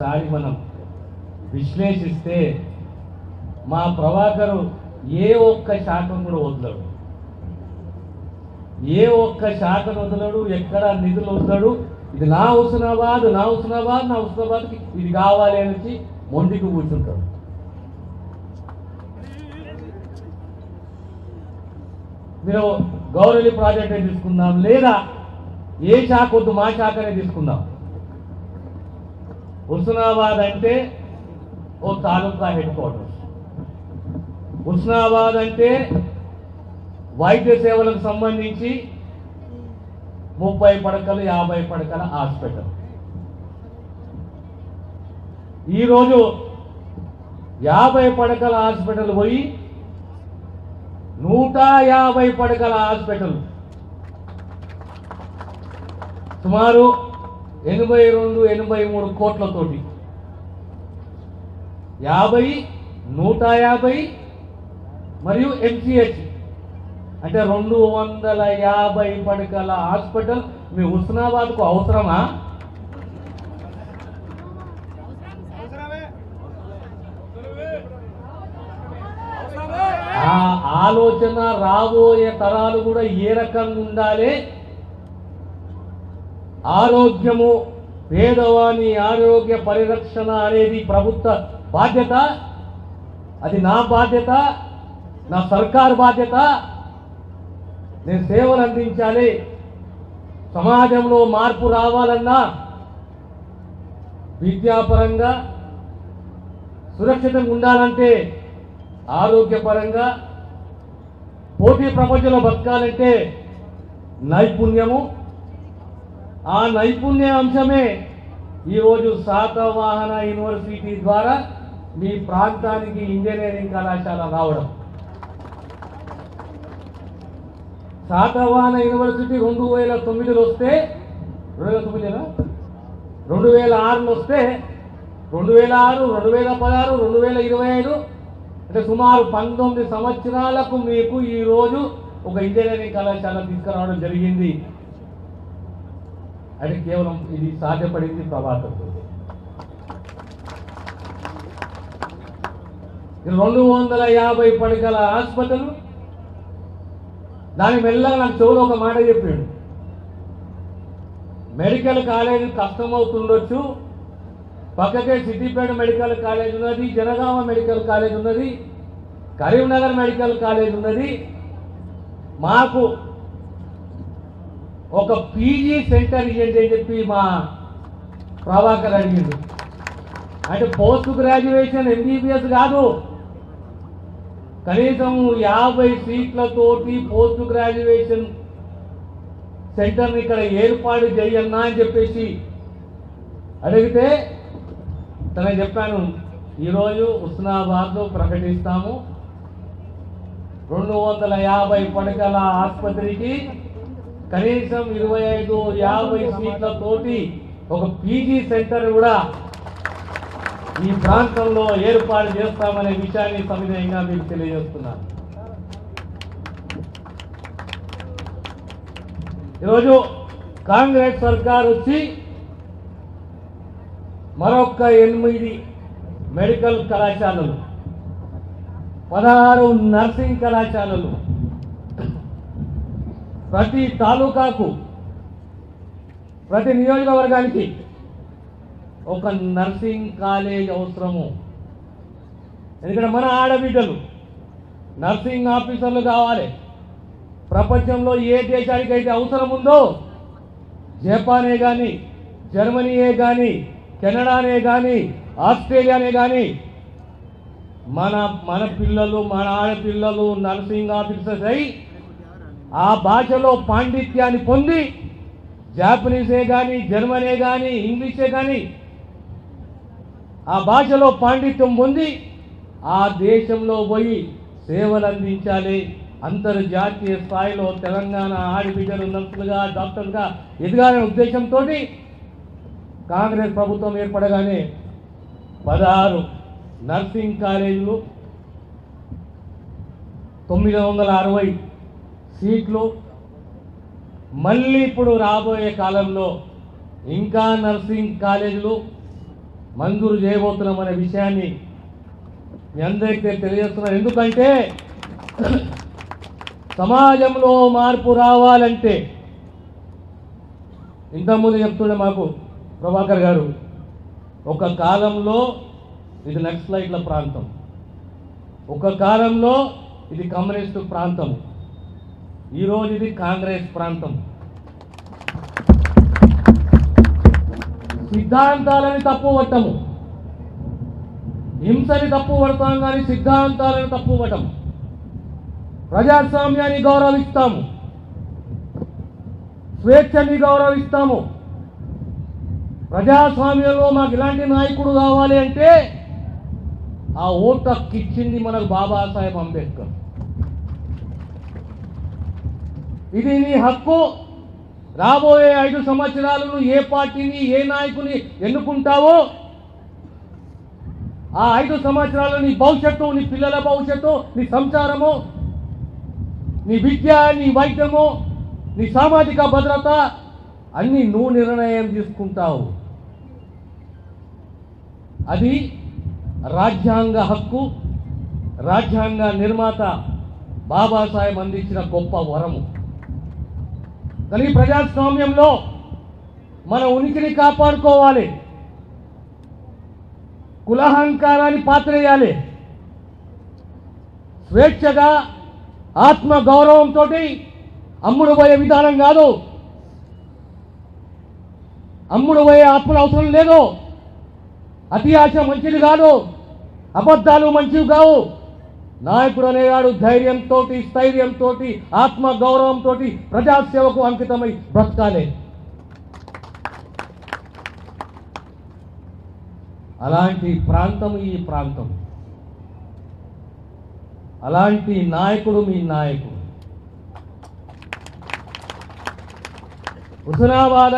ఒకసారి మనం విశ్లేషిస్తే మా ప్రభాకరు ఏ ఒక్క శాఖను కూడా వదలడు. ఏ ఒక్క శాఖను వదలడు ఎక్కడ నిధులు వదలడు. ఇది నా హుస్నాబాద్ నా హుస్నాబాద్ నా హుస్నాబాద్కి ఇది కావాలి అని మొండికి కూర్చుంటాడు. మీరు గౌరవలి ప్రాజెక్టే తీసుకుందాం లేదా ఏ శాఖ వద్దు మా శాఖనే తీసుకుందాం. హుస్నాబాద్ అంటే ఓ తాలూకా హెడ్ క్వార్టర్స్. హుస్నాబాద్ అంటే వైద్య సేవలకు సంబంధించి ముప్పై పడకలు యాభై పడకల హాస్పిటల్. ఈరోజు యాభై పడకల హాస్పిటల్ పోయి నూట యాభై పడకల హాస్పిటల్. సుమారు ఎనభై రెండు ఎనభై మూడు కోట్లతోటి. యాభై నూట యాభై మరియు ఎంసీహెచ్ అంటే రెండు వందల యాభై పడకల హాస్పిటల్ మీ హుస్నాబాద్కు అవసరమా? ఆ ఆలోచన రాబోయే తరాలు కూడా ఏ రకంగా ఉండాలి? ఆరోగ్యము పేదవాని ఆరోగ్య పరిరక్షణ అనేది ప్రభుత్వ బాధ్యత. అది నా బాధ్యత నా సర్కార్ బాధ్యత. నేను సేవలు అందించాలి. సమాజంలో మార్పు రావాలన్నా విద్యాపరంగా సురక్షితంగా ఉండాలంటే ఆరోగ్యపరంగా పోటీ ప్రపంచంలో బతకాలంటే నైపుణ్యము ఆ నైపుణ్య అంశమే ఈరోజు శాతవాహన యూనివర్సిటీ ద్వారా మీ ప్రాంతానికి ఇంజనీరింగ్ కళాశాల రావడం. శాతవాహన యూనివర్సిటీ రెండు వేల తొమ్మిదిలో వస్తే రెండు వేల తొమ్మిదినా రెండు వేల ఆరులో వస్తే రెండు వేల ఆరు రెండు వేల పదహారు రెండు వేల ఇరవై ఐదు అంటే సుమారు పంతొమ్మిది సంవత్సరాలకు మీకు ఈరోజు ఒక ఇంజనీరింగ్ కళాశాల తీసుకురావడం జరిగింది. అది కేవలం ఇది సాధ్యపడింది ప్రభాతంతో రెండు వందల యాభై పడకల హాస్పిటల్ దాని మెల్లగా నాకు చెవులు ఒక మాట చెప్పాడు. మెడికల్ కాలేజ్ కష్టమవుతుండొచ్చు పక్కకే సిద్దిపేట మెడికల్ కాలేజ్ ఉన్నది జనగామ మెడికల్ కాలేజ్ ఉన్నది కరీంనగర్ మెడికల్ కాలేజ్ ఉన్నది. మాకు ఒక పీజీ సెంటర్ ఇవ్వండి అని చెప్పి మా ప్రభాకర్ అడిగింది అంటే పోస్ట్ గ్రాడ్యుయేషన్ ఎంబీబీఎస్ కాదు. కనీసం యాభై సీట్లతోటి పోస్ట్ గ్రాడ్యుయేషన్ సెంటర్ని ఇక్కడ ఏర్పాటు చేయన్నా అని చెప్పేసి అడిగితే తనకు చెప్పాను ఈరోజు ఉస్నాబాద్ ప్రకటిస్తాము. రెండు వందల యాభై పడకల ఆసుపత్రికి కనీసం ఇరవై ఐదు యాభై సీట్లతోటి ఒక పీజీ సెంటర్ కూడా ఈ ప్రాంతంలో ఏర్పాటు చేస్తామనే విషయాన్ని సవినయంగా మీకు తెలియజేస్తున్నాను. ఈరోజు కాంగ్రెస్ సర్కార్ వచ్చి మరొక ఎనిమిది మెడికల్ కళాశాలలు పదహారు నర్సింగ్ కళాశాలలు ప్రతి తాలూకాకు ప్రతి నియోజకవర్గానికి ఒక నర్సింగ్ కాలేజ్ అవసరము. ఎందుకంటే మన ఆడబిడ్డలు నర్సింగ్ ఆఫీసర్లు కావాలి. ప్రపంచంలో ఏ దేశానికి అయితే అవసరం ఉందో జపానే కానీ జర్మనీయే కానీ కెనడానే కానీ ఆస్ట్రేలియానే కానీ మన మన పిల్లలు మన ఆడపిల్లలు నర్సింగ్ ఆఫీసర్స్ అయి ఆ భాషలో పాండిత్యాన్ని పొంది జాపనీసే కానీ జర్మనే కానీ ఇంగ్లీషే కానీ ఆ భాషలో పాండిత్యం పొంది ఆ దేశంలో పోయి సేవలు అందించాలి అంతర్జాతీయ స్థాయిలో తెలంగాణ ఆడబిడ్డలు నర్సులుగా డాక్టర్లుగా ఎదగాలనే ఉద్దేశంతో కాంగ్రెస్ ప్రభుత్వం ఏర్పడగానే పదహారు నర్సింగ్ కాలేజీలు తొమ్మిది వందల అరవై సీట్లు మళ్ళీ ఇప్పుడు రాబోయే కాలంలో ఇంకా నర్సింగ్ కాలేజీలు మంజూరు చేయబోతున్నాం అనే విషయాన్ని మీ అందరికీ తెలియజేస్తున్నాను ఎందుకంటే సమాజంలో మార్పు రావాలంటే ఇంతకుముందు చెప్తుండే మాకు ప్రభాకర్ గారు ఒక కాలంలో ఇది నక్సలైట్ల ప్రాంతం ఒక కాలంలో ఇది కమ్యూనిస్టు ప్రాంతం. ఈరోజు ఇది కాంగ్రెస్ ప్రాంతం. సిద్ధాంతాలని తప్పు పట్టము. హింసని తప్పు పడతాం కానీ సిద్ధాంతాలను తప్పు పట్టం ప్రజాస్వామ్యాన్ని గౌరవిస్తాము. స్వేచ్ఛని గౌరవిస్తాము. ప్రజాస్వామ్యంలో మాకు ఇలాంటి నాయకుడు కావాలి అంటే ఆ ఓటు హక్కు ఇచ్చింది మనకు బాబాసాహెబ్ అంబేద్కర్. ఇది నీ హక్కు. రాబోయే ఐదు సంవత్సరాలను ఏ పార్టీని ఏ నాయకుని ఎన్నుకుంటావో ఆ ఐదు సంవత్సరాలు నీ భవిష్యత్తు నీ పిల్లల భవిష్యత్తు నీ సంసారము నీ విద్య నీ వైద్యము నీ సామాజిక భద్రత అన్నీ నువ్వు నిర్ణయం తీసుకుంటావు. అది రాజ్యాంగ హక్కు రాజ్యాంగ నిర్మాత బాబాసాహెబ్ అందించిన గొప్ప వరము. కానీ ప్రజాస్వామ్యంలో మన ఉనికిని కాపాడుకోవాలి. కులహంకారాన్ని పాత్రేయాలి. స్వేచ్ఛగా ఆత్మ గౌరవంతో అమ్ముడు పోయే విధానం కాదు. అమ్ముడు పోయే ఆత్మలు అవసరం లేదు. అతి ఆశ మంచిది కాదు. అబద్ధాలు మంచివి కావు. నాయకుడు అనేవాడు ధైర్యంతో స్థైర్యంతో ఆత్మగౌరవంతో ప్రజాసేవకు అంకితమై బ్రతకాలి. అలాంటి ప్రాంతం ఈ ప్రాంతం. అలాంటి నాయకుడు మీ నాయకుడు. హుసనాబాద్